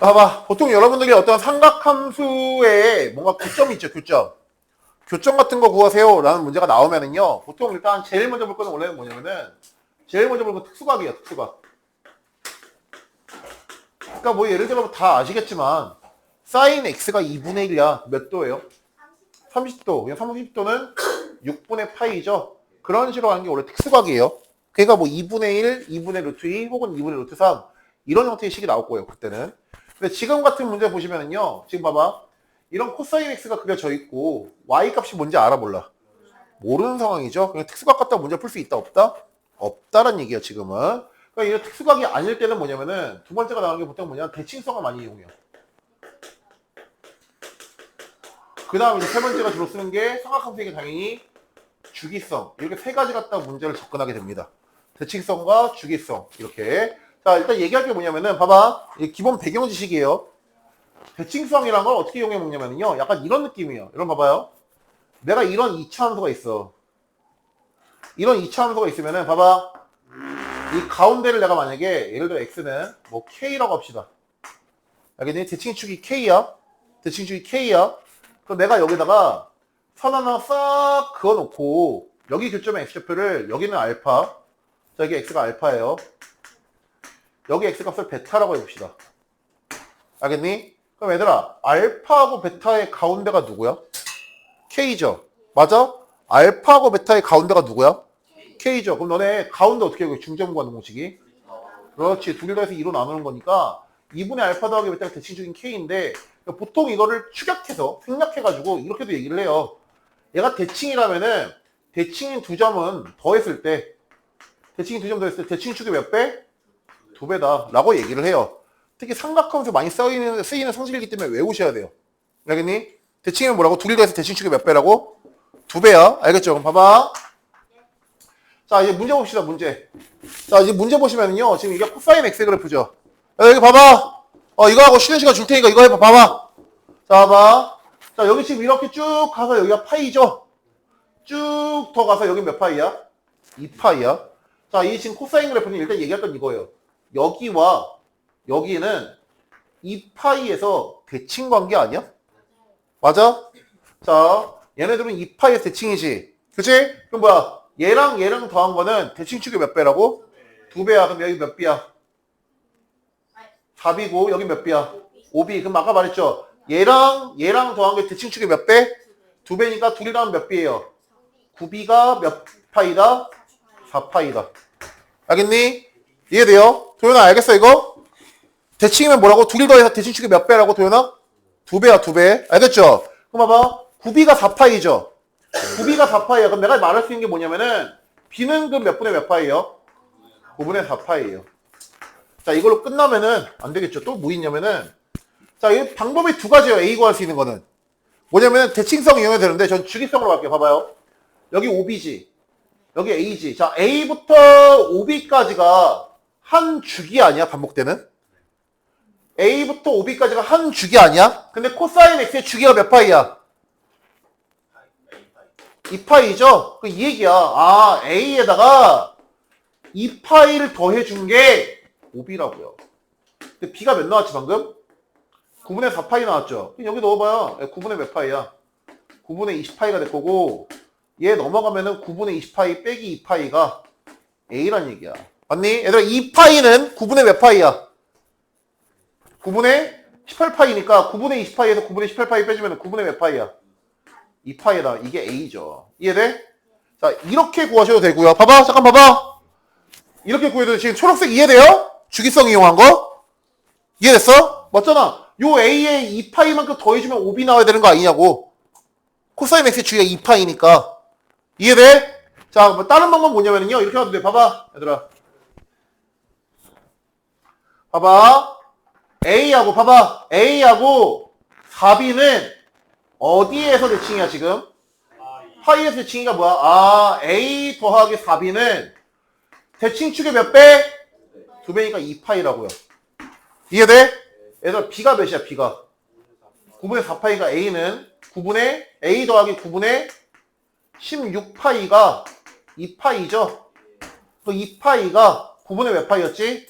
봐봐. 보통 여러분들이 어떤 삼각함수에 뭔가 교점이 있죠, 교점. 교점 같은 거 구하세요. 라는 문제가 나오면은요. 보통 일단 제일 먼저 볼 거는 원래는 뭐냐면은, 제일 먼저 볼 건 특수각이에요, 특수각. 그러니까 뭐 예를 들어 다 아시겠지만, 사인 x가 2분의 1이야. 몇 도예요? 30도. 그냥 30도는 6분의 파이죠. 그런 식으로 하는 게 원래 특수각이에요. 그러니까 뭐 2분의 1, 2분의 루트 2 혹은 2분의 루트 3 이런 형태의 식이 나올 거예요. 그때는. 근데 지금 같은 문제 보시면은요. 지금 봐봐. 이런 코사인 x가 그려져 있고 y 값이 뭔지 알아 몰라. 모르는 상황이죠. 그냥 특수각 갖다 문제 풀 수 있다 없다? 없다란 얘기예요. 지금은. 그러니까 이런 특수각이 아닐 때는 뭐냐면은 두 번째가 나오는 게 보통 뭐냐 대칭성을 많이 이용해요. 그 다음 이제 세 번째가 주로 쓰는 게 삼각함수에게 당연히 주기성 이렇게 세 가지 갖다 문제를 접근하게 됩니다. 대칭성과 주기성 이렇게 자 일단 얘기할 게 뭐냐면은 봐봐 기본 배경 지식이에요. 대칭성이란 걸 어떻게 이용해 먹냐면요 약간 이런 느낌이에요. 이런 봐봐요. 내가 이런 2차 함수가 있어. 이런 2차 함수가 있으면은 봐봐 이 가운데를 내가 만약에 예를 들어 x는 뭐 k라고 합시다. 알겠니? 대칭축이 k야. 대칭축이 k야. 그럼 내가 여기다가 선 하나 싹 그어놓고 여기 교점의 x좌표를 여기는 알파 자 여기 x가 알파예요 여기 x 값을 베타라고 해봅시다 알겠니? 그럼 얘들아 알파하고 베타의 가운데가 누구야? k죠 맞아? 알파하고 베타의 가운데가 누구야? k죠 그럼 너네 가운데 어떻게 해요? 중점 구하는 공식이 그렇지 둘이 더해서 2로 나누는 거니까 2분의 알파 더하기 베타가 대칭적인 k인데 보통 이거를 축약해서 생략해가지고 이렇게도 얘기를 해요. 얘가 대칭이라면은 대칭인 두 점은 더했을 때 대칭인 두 점 더했을 때 대칭축이 몇 배? 두 배다 라고 얘기를 해요. 특히 삼각함수 많이 쓰이는, 쓰이는 성질이기 때문에 외우셔야 돼요. 알겠니? 대칭은 뭐라고? 둘이 더해서 대칭축이 몇 배라고? 두 배야. 알겠죠? 그럼 봐봐. 자 이제 문제 봅시다 문제. 자 이제 문제 보시면은요 지금 이게 코사인 x 그래프죠. 야, 여기 봐봐. 어, 이거 하고 쉬는 시간 줄 테니까 이거 해봐. 봐봐. 자, 봐봐. 자, 여기 지금 이렇게 쭉 가서 여기가 파이죠? 쭉 더 가서 여기 몇 파이야? 2파이야. 자, 이 지금 코사인 그래프는 일단 얘기할 건 이거예요. 여기와 여기는 2파이에서 대칭 관계 아니야? 맞아? 자, 얘네들은 2파이에서 대칭이지. 그치? 그럼 뭐야? 얘랑 얘랑 더한 거는 대칭축이 몇 배라고? 두 배야. 그럼 여기 몇 비야? 4비고 여기 몇 비야? 5비. 그럼 아까 말했죠. 얘랑 얘랑 더한 게 대칭축이 몇 배? 두 배니까 둘이랑 몇 비예요? 9비가 몇 파이다? 4파이다. 알겠니? 이해돼요? 도현아 알겠어 이거? 대칭이면 뭐라고? 둘이 더해서 대칭축이 몇 배라고 도현아? 두 배야 두 배. 알겠죠? 그럼 봐봐. 9비가 4파이죠? 9비가 4파이야. 그럼 내가 말할 수 있는 게 뭐냐면은 B는 그 몇 분의 몇 파이예요? 9분의 4파이예요. 자, 이걸로 끝나면은 안 되겠죠. 또 뭐 있냐면은 자, 이 방법이 두 가지예요. A 구할 수 있는 거는. 뭐냐면은 대칭성 이용해도 되는데 전 주기성으로 갈게요. 봐봐요. 여기 5B지. 여기 A지. 자, A부터 5B까지가 한 주기 아니야? 반복되는? A부터 5B까지가 한 주기 아니야? 근데 코사인 X의 주기가 몇 파이야? 2파이죠? 그 이 얘기야. 아, A에다가 2파이를 더해준 게 5B라고요. 근데 B가 몇 나왔지 방금? 9분의 4파이 나왔죠? 여기 넣어봐요. 9분의 몇 파이야? 9분의 20파이가 될 거고 얘 넘어가면은 9분의 20파이 빼기 2파이가 A란 얘기야. 맞니? 얘들아 2파이는 9분의 몇 파이야? 9분의 18파이니까 9분의 20파이에서 9분의 18파이 빼주면 9분의 몇 파이야? 2파이다. 이게 A죠. 이해돼? 자 이렇게 구하셔도 되고요. 봐봐. 잠깐 봐봐. 이렇게 구해도 지금 초록색 이해돼요? 주기성 이용한 거? 이해됐어? 맞잖아. 요 A에 2파이만큼 더해주면 5B 나와야 되는 거 아니냐고. 코사인 X의 주기가 2파이니까. 이해돼? 자, 뭐 다른 방법 뭐냐면요. 이렇게 하도 돼. 봐봐. 얘들아. 봐봐. A하고, 봐봐. A하고 4B는 어디에서 대칭이야, 지금? 파이에서 대칭이가 뭐야? 아, A 더하기 4B는 대칭축의 몇 배? 두 배니까 2파이라고요. 이해돼? 얘들아, B가 몇이야, B가? 9분의 4파이가 A는 9분의 A 더하기 9분의 16파이가 2파이죠? 그 2파이가 9분의 몇 파이였지?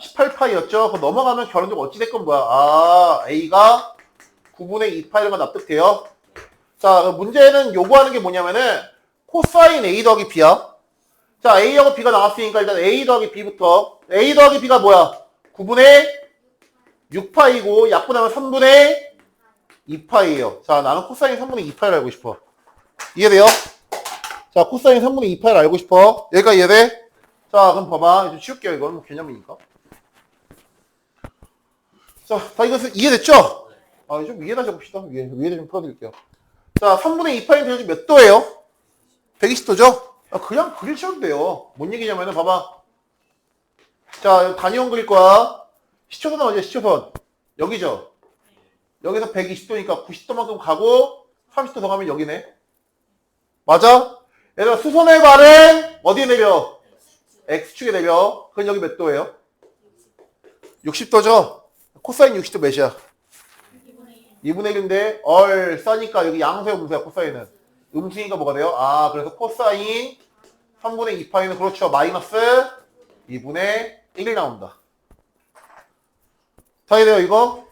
18파이였죠? 그 넘어가면 결론적으로 어찌됐건 뭐야? 아, A가 9분의 2파이가 납득돼요. 자, 문제는 요구하는 게 뭐냐면은 코사인 A 더하기 B야. 자, A하고 B가 나왔으니까 일단 A 더하기 B부터. A 더하기 B가 뭐야? 9분의 6파이고 약분하면 3분의 2파이에요. 자, 나는 코사인 3분의 2파이를 알고 싶어. 이해돼요? 자, 코사인 3분의 2파이를 알고 싶어. 얘가 이해돼? 자, 그럼 봐봐. 좀 치울게요. 이건 뭐 개념이니까. 자, 다 이것은 이해됐죠? 아, 좀 위에다 적읍시다. 위에, 위에다 좀 풀어드릴게요. 자, 3분의 2파이 대지 몇 도예요? 120도죠? 아, 그냥 그릴 쳐도 돼요. 뭔 얘기냐면은, 봐봐. 자, 단위원 그릴 거야. 시초선 어디야, 시초선? 여기죠? 여기서 120도니까 90도만큼 가고, 30도 더 가면 여기네. 맞아? 얘들아, 수선의 발은 어디에 내려? X축에 내려. 그건 여기 몇 도예요? 60도죠? 코사인 60도 몇이야? 2분의 1인데 얼 싸니까 여기 양수야 음수야 코사인은 음수니까 뭐가 돼요? 아 그래서 코사인 3분의 2파이는 그렇죠 마이너스 2분의 1이 나온다 다 이해돼요 이거?